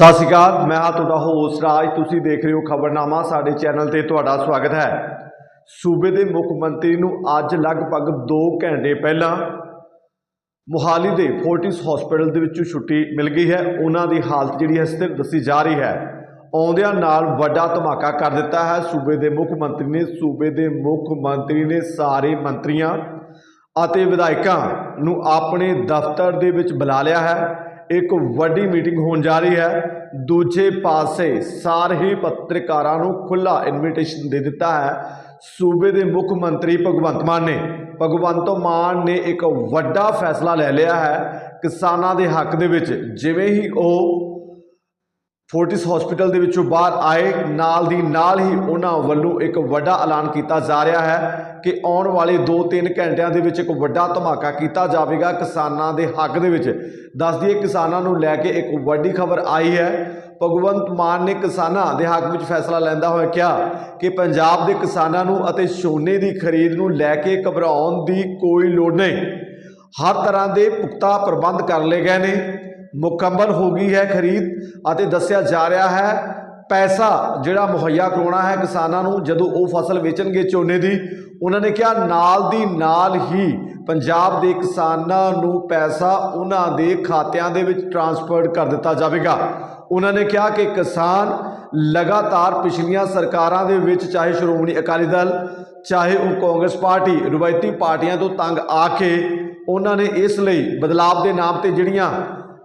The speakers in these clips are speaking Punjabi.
ਸਤਿ ਸ਼੍ਰੀ ਅਕਾਲ, ਮੈਂ ਹਾਂ ਤੁਹਾਡਾ ਹੋਸਟ ਰਾਜ, ਤੁਸੀਂ ਦੇਖ ਰਹੇ ਹੋ ਖਬਰਨਾਮਾ, ਸਾਡੇ ਚੈਨਲ ਤੇ ਤੁਹਾਡਾ ਸਵਾਗਤ ਹੈ। ਸੂਬੇ ਦੇ ਮੁੱਖ ਮੰਤਰੀ ਨੂੰ ਅੱਜ ਲਗਭਗ 2 ਘੰਟੇ ਪਹਿਲਾਂ ਮੁਹਾਲੀ ਦੇ ਫੋਰਟਿਸ ਹਸਪੀਟਲ ਦੇ ਵਿੱਚੋਂ ਛੁੱਟੀ ਮਿਲ ਗਈ ਹੈ। ਉਹਨਾਂ ਦੀ ਹਾਲਤ ਜਿਹੜੀ ਹੈ ਸਥਿਰ ਦੱਸੀ ਜਾ ਰਹੀ ਹੈ। ਆਉਂਦਿਆਂ ਨਾਲ ਵੱਡਾ ਧਮਾਕਾ ਕਰ ਦਿੱਤਾ ਹੈ। ਸੂਬੇ ਦੇ ਮੁੱਖ ਮੰਤਰੀ ਨੇ, ਸੂਬੇ ਦੇ ਮੁੱਖ ਮੰਤਰੀ ਨੇ ਸਾਰੇ ਮੰਤਰੀਆਂ ਅਤੇ ਵਿਧਾਇਕਾਂ ਨੂੰ ਆਪਣੇ ਦਫ਼ਤਰ ਦੇ ਵਿੱਚ ਬੁਲਾ ਲਿਆ ਹੈ। ਇੱਕ ਵੱਡੀ ਮੀਟਿੰਗ ਹੋਣ ਜਾ ਰਹੀ ਹੈ। ਦੂਜੇ ਪਾਸੇ ਸਾਰੇ ਹੀ ਪੱਤਰਕਾਰਾਂ ਨੂੰ ਖੁੱਲਾ ਇਨਵੀਟੇਸ਼ਨ ਦੇ ਦਿੱਤਾ ਹੈ। ਸੂਬੇ ਦੇ ਮੁੱਖ ਮੰਤਰੀ ਭਗਵੰਤ ਮਾਨ ਨੇ, ਭਗਵੰਤ ਮਾਨ ਨੇ ਇੱਕ ਵੱਡਾ ਫੈਸਲਾ ਲੈ ਲਿਆ ਹੈ। ਕਿਸਾਨਾਂ ਦੇ ਹੱਕ ਦੇ ਵਿੱਚ ਜਿਵੇਂ ਹੀ ਉਹ ਫੋਰਟਿਸ ਹਸਪੀਟਲ ਦੇ ਵਿੱਚੋਂ ਬਾਹਰ ਆਏ। ਨਾਲ ਦੀ ਨਾਲ ਹੀ ਉਹਨਾਂ ਵੱਲੋਂ ਇੱਕ ਵੱਡਾ ਐਲਾਨ ਕੀਤਾ ਜਾ ਰਿਹਾ ਹੈ ਕਿ ਆਉਣ ਵਾਲੇ 2-3 ਘੰਟਿਆਂ ਦੇ ਵਿੱਚ ਇੱਕ ਵੱਡਾ ਧਮਾਕਾ ਕੀਤਾ ਜਾਵੇਗਾ ਕਿਸਾਨਾਂ ਦੇ ਹੱਕ ਦੇ ਵਿੱਚ। ਦੱਸ ਦਈਏ, ਕਿਸਾਨਾਂ ਨੂੰ ਲੈ ਕੇ ਇੱਕ ਵੱਡੀ ਖਬਰ ਆਈ ਹੈ। ਭਗਵੰਤ ਮਾਨ ਨੇ ਕਿਸਾਨਾਂ ਦੇ ਹੱਕ ਵਿੱਚ ਫੈਸਲਾ ਲੈਂਦਾ ਹੋਇਆ ਕਿਹਾ ਕਿ ਪੰਜਾਬ ਦੇ ਕਿਸਾਨਾਂ ਨੂੰ ਅਤੇ ਝੋਨੇ ਦੀ ਖਰੀਦ ਨੂੰ ਲੈ ਕੇ ਘਬਰਾਉਣ ਦੀ ਕੋਈ ਲੋੜ ਨਹੀਂ। ਹਰ ਤਰ੍ਹਾਂ ਦੇ ਪੁਖਤਾ ਪ੍ਰਬੰਧ ਕਰ ਲਏ ਗਏ ਨੇ। ਮੁਕੰਮਲ ਹੋ ਗਈ ਹੈ ਖਰੀਦ ਅਤੇ ਦੱਸਿਆ ਜਾ ਰਿਹਾ ਹੈ ਪੈਸਾ ਜਿਹੜਾ ਮੁਹੱਈਆ ਕਰਵਾਉਣਾ ਹੈ ਕਿਸਾਨਾਂ ਨੂੰ ਜਦੋਂ ਉਹ ਫਸਲ ਵੇਚਣਗੇ ਝੋਨੇ ਦੀ, ਉਹਨਾਂ ਨੇ ਕਿਹਾ ਨਾਲ ਦੀ ਨਾਲ ਹੀ ਪੰਜਾਬ ਦੇ ਕਿਸਾਨਾਂ ਨੂੰ ਪੈਸਾ ਉਹਨਾਂ ਦੇ ਖਾਤਿਆਂ ਦੇ ਵਿੱਚ ਟ੍ਰਾਂਸਫਰ ਕਰ ਦਿੱਤਾ ਜਾਵੇਗਾ। ਉਹਨਾਂ ਨੇ ਕਿਹਾ ਕਿ ਕਿਸਾਨ ਲਗਾਤਾਰ ਪਿਛਲੀਆਂ ਸਰਕਾਰਾਂ ਦੇ ਵਿੱਚ ਚਾਹੇ ਸ਼੍ਰੋਮਣੀ ਅਕਾਲੀ ਦਲ, ਚਾਹੇ ਉਹ ਕਾਂਗਰਸ ਪਾਰਟੀ, ਰਵਾਇਤੀ ਪਾਰਟੀਆਂ ਤੋਂ ਤੰਗ ਆ ਕੇ ਉਹਨਾਂ ਨੇ ਇਸ ਲਈ ਬਦਲਾਵ ਦੇ ਨਾਮ ਤੇ ਜਿਹੜੀਆਂ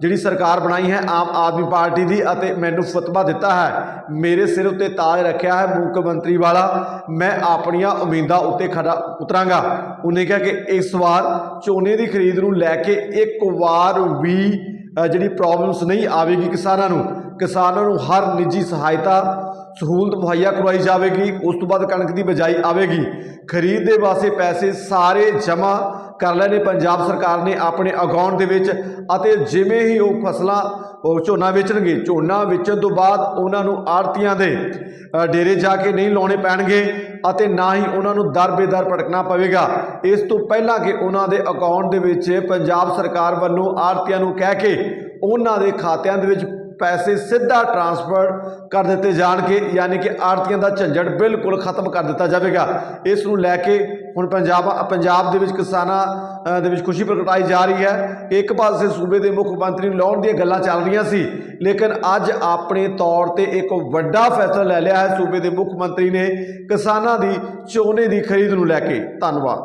ਜਿਹੜੀ ਸਰਕਾਰ ਬਣਾਈ ਹੈ ਆਮ ਆਦਮੀ ਪਾਰਟੀ ਦੀ ਅਤੇ ਮੈਨੂੰ ਫਤਵਾ ਦਿੱਤਾ ਹੈ, ਮੇਰੇ ਸਿਰ ਉੱਤੇ ਤਾਜ ਰੱਖਿਆ ਹੈ ਮੁੱਖ ਮੰਤਰੀ ਵਾਲਾ। ਮੈਂ ਆਪਣੀਆਂ ਉਮੀਦਾਂ ਉੱਤੇ ਖੜਾ ਉਤਰਾਂਗਾ। ਉਹਨੇ ਕਿਹਾ ਕਿ ਇਸ ਵਾਰ ਝੋਨੇ ਦੀ ਖਰੀਦ ਨੂੰ ਲੈ ਕੇ ਇੱਕ ਵਾਰ ਵੀ ਜਿਹੜੀ ਪ੍ਰੋਬਲਮਸ ਨਹੀਂ ਆਵੇਗੀ ਕਿਸਾਨਾਂ ਨੂੰ। ਕਿਸਾਨਾਂ ਨੂੰ ਹਰ ਨਿੱਜੀ ਸਹਾਇਤਾ ਸਹੂਲਤ ਮੁਹੱਈਆ ਕਰਵਾਈ ਜਾਵੇਗੀ, ਉਸ ਤੋਂ ਬਾਅਦ ਕਣਕ ਦੀ ਬਿਜਾਈ ਆਵੇਗੀ। ਖਰੀਦ ਦੇ ਵਾਸਤੇ ਪੈਸੇ ਸਾਰੇ ਜਮ੍ਹਾਂ ਕਰ ਲੈਣੇ ਪੰਜਾਬ ਸਰਕਾਰ ਨੇ ਆਪਣੇ ਅਕਾਊਂਟ ਦੇ ਵਿੱਚ ਅਤੇ ਜਿਵੇਂ ਹੀ ਉਹ ਫਸਲਾਂ ਝੋਨਾ ਵੇਚਣਗੇ, ਝੋਨਾ ਵੇਚਣ ਤੋਂ ਬਾਅਦ ਉਹਨਾਂ ਨੂੰ ਆੜਤੀਆਂ ਦੇ ਡੇਰੇ ਜਾ ਕੇ ਨਹੀਂ ਲਾਉਣੇ ਪੈਣਗੇ ਅਤੇ ਨਾ ਹੀ ਉਹਨਾਂ ਨੂੰ ਦਰ ਬੇਦਰ ਭਟਕਣਾ ਪਵੇਗਾ। ਇਸ ਤੋਂ ਪਹਿਲਾਂ ਕਿ ਉਹਨਾਂ ਦੇ ਅਕਾਊਂਟ ਦੇ ਵਿੱਚ ਪੰਜਾਬ ਸਰਕਾਰ ਵੱਲੋਂ ਆੜਤੀਆਂ ਨੂੰ ਕਹਿ ਕੇ ਉਹਨਾਂ ਦੇ ਖਾਤਿਆਂ ਦੇ ਵਿੱਚ ਪੈਸੇ ਸਿੱਧਾ ਟਰਾਂਸਫਰ ਕਰ ਦਿੱਤੇ ਜਾਣਗੇ, ਯਾਨੀ ਕਿ ਆੜਤੀਆਂ ਦਾ ਝੰਜਟ ਬਿਲਕੁਲ ਖਤਮ ਕਰ ਦਿੱਤਾ ਜਾਵੇਗਾ। ਇਸ ਨੂੰ ਲੈ ਕੇ ਹੁਣ ਪੰਜਾਬ ਪੰਜਾਬ ਦੇ ਵਿੱਚ ਕਿਸਾਨਾਂ ਦੇ ਵਿੱਚ ਖੁਸ਼ੀ ਪ੍ਰਗਟਾਈ ਜਾ ਰਹੀ ਹੈ। ਕਿ ਇੱਕ ਪਾਸੇ ਸੂਬੇ ਦੇ ਮੁੱਖ ਮੰਤਰੀ ਨੂੰ ਲਾਉਣ ਦੀਆਂ ਗੱਲਾਂ ਚੱਲ ਰਹੀਆਂ ਸੀ, ਲੇਕਿਨ ਅੱਜ ਆਪਣੇ ਤੌਰ ਤੇ ਇੱਕ ਵੱਡਾ ਫੈਸਲਾ ਲੈ ਲਿਆ ਹੈ ਸੂਬੇ ਦੇ ਮੁੱਖ ਮੰਤਰੀ ਨੇ ਕਿਸਾਨਾਂ ਦੀ, ਝੋਨੇ ਦੀ ਖਰੀਦ ਨੂੰ ਲੈ ਕੇ। ਧੰਨਵਾਦ।